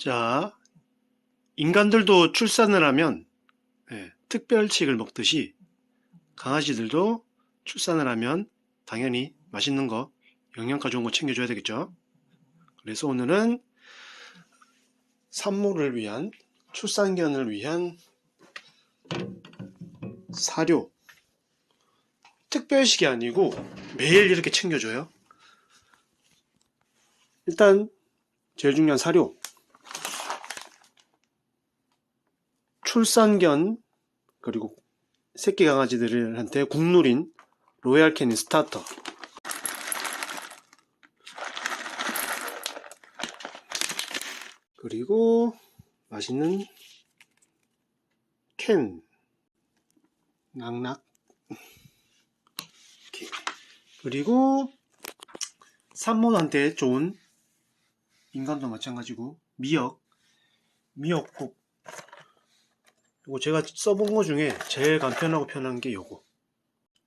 자, 인간들도 출산을 하면 예, 특별식을 먹듯이 강아지들도 출산을 하면 당연히 맛있는 거, 영양가 좋은 거 챙겨줘야 되겠죠. 그래서 오늘은 산모를 위한 출산견을 위한 사료 특별식이 아니고 매일 이렇게 챙겨줘요. 일단 제일 중요한 사료 출산견 그리고 새끼 강아지들한테 국룰인 로얄 캐닌 스타터. 그리고 맛있는 캔. 낙낙. 그리고 산모한테 좋은 인간도 마찬가지고 미역. 미역국 이거 제가 써본 거 중에 제일 간편하고 편한 게 요거.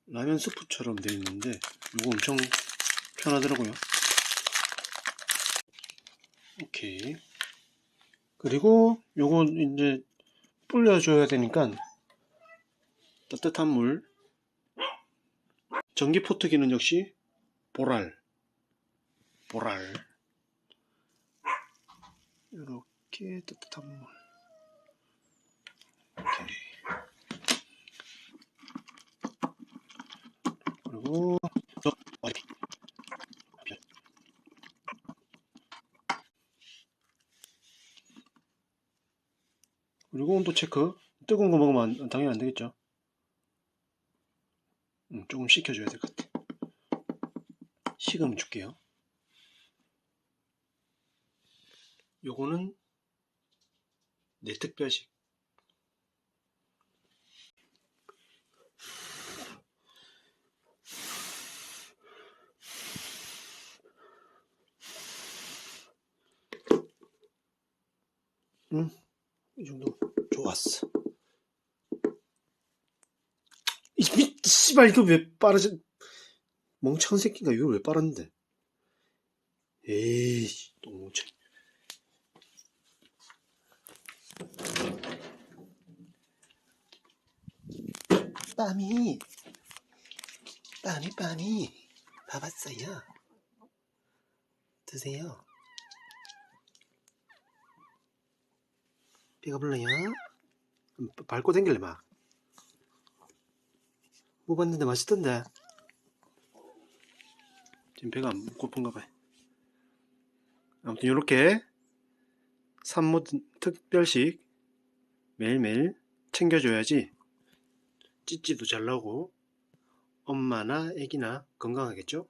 라면 스프처럼 되어 있는데 이거 엄청 편하더라고요. 오케이. 그리고 요거 이제 불려줘야 되니까 따뜻한 물. 전기 포트기는 역시 보랄. 보랄. 이렇게 따뜻한 물 오케이. 저 와이피 그리고 온도 체크. 뜨거운 거 먹으면 안- 당연히 안 되겠죠. 음, 조금 식혀줘야 될 것 같아. 식으면 줄게요. 요거는 내 특별식 응, 이 정도 좋았어. 이 미, 씨발 이거 왜 빨아져? 멍청한 새끼가 이걸 왜 빨았는데? 에이, 또 멍청. 빰이, 빰이 빰이, 봐봤어요. 드세요. 배가 불러요? 음, 밟고 댕길래 막. 뭐 봤는데 맛있던데. 지금 배가 안 고픈가 봐요. 아무튼 이렇게 산모 특별식 매일매일 챙겨줘야지 찌찌도 잘 나오고 엄마나 애기나 건강하겠죠?